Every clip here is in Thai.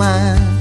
วันที่เ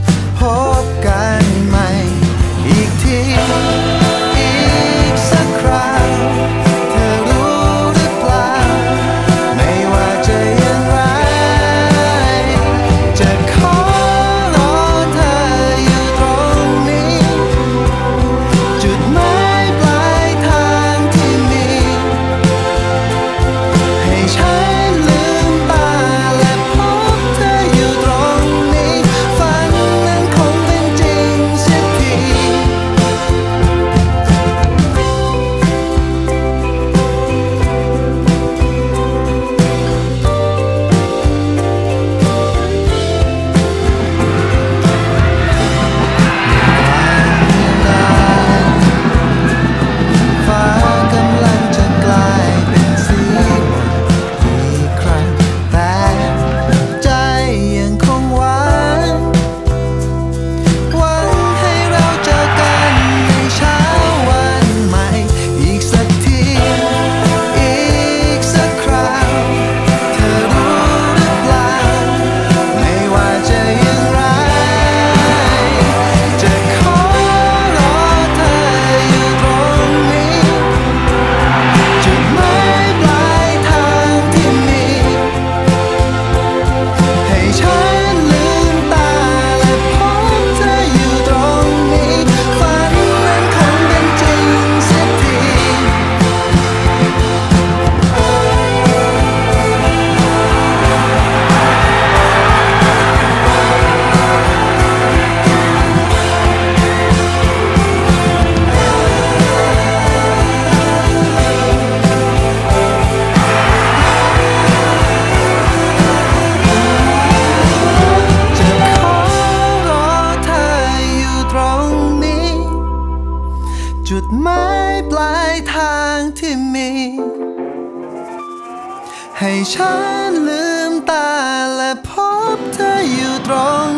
ปลายทางที่มี ให้ฉันลืมตาและพบเธออยู่ตรง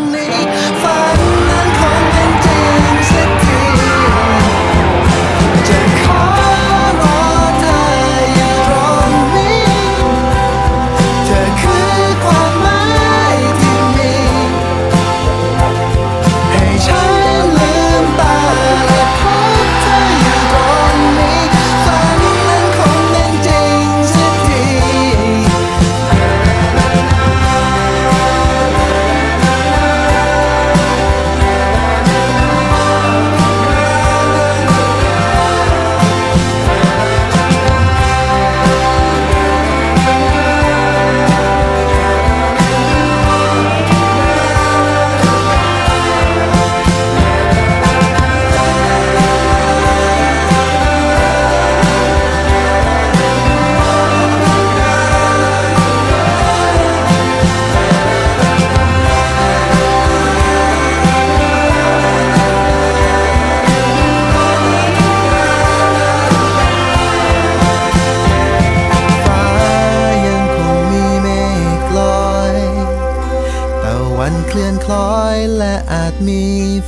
มี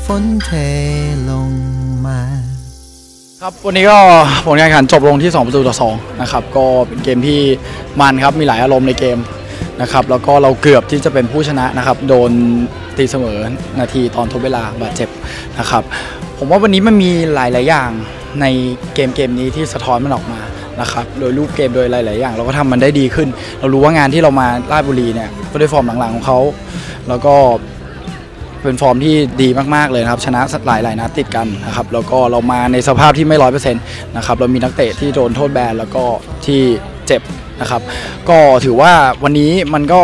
ฝนเทลงมา ครับวันนี้ก็ผลการแข่งขันจบลงที่ 2 ประตูต่อ 2 นะครับ ก็เป็นเกมที่มันครับมีหลายอารมณ์ในเกมนะครับ แล้วก็เราเกือบที่จะเป็นผู้ชนะนะครับ โดนตีเสมอนาทีตอนทดเวลาบาดเจ็บนะครับ ผมว่าวันนี้มันมีหลาย ๆ อย่างในเกมเกมนี้ที่สะท้อนมันออกมานะครับโดยรูปเกมโดยหลาย ๆ อย่าง เราก็ทำมันได้ดีขึ้น เรารู้ว่างานที่เรามาราชบุรีเนี่ยก็ด้วยฟอร์มหลัง ๆ ของเขา แล้วก็ เป็นฟอร์มที่ดีมากๆเลยนะครับ ชนะหลายหลายๆนัดติดกันนะครับแล้วก็เรามาในสภาพที่ไม่ร้อยเปอร์เซ็นต์นะครับเรามีนักเตะที่โดนโทษแบนแล้วก็ที่เจ็บนะครับ ก็ถือว่าวันนี้มันก็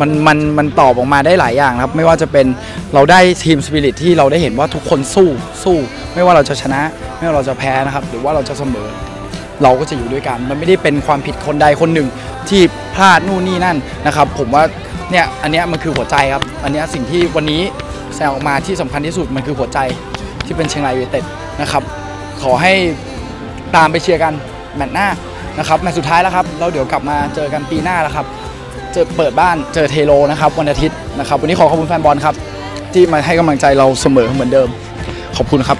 มันมันมันตอบออกมาได้หลายอย่างครับ ไม่ว่าจะเป็นเราได้ทีมสปิริตที่เราได้เห็นว่าทุกคนสู้สู้ ไม่ว่าเราจะชนะ ไม่ว่าเราจะแพ้นะครับ หรือว่าเราจะเสมอ เราก็จะอยู่ด้วยกัน มันไม่ได้เป็นความผิดคนใดคนหนึ่งที่พลาดนู่นนี่นั่นนะครับ ผมว่า เนี่ยอันเนี้ยมันคือหัวใจครับ อันเนี้ยสิ่งที่วันนี้แสดงออกมาที่สำคัญที่สุดมันคือหัวใจที่เป็นเชียงรายยูไนเต็ดนะครับ ขอให้ตามไปเชียร์กันแมตช์หน้านะครับแมตช์สุดท้ายแล้วครับเราเดี๋ยวกลับมาเจอกันปีหน้าแล้วครับเจอเปิดบ้านเจอเทโลนะครับวันอาทิตย์นะครับวันนี้ขอขอบคุณแฟนบอลครับที่มาให้กำลังใจเราเสมอเหมือนเดิม ขอบคุณครับ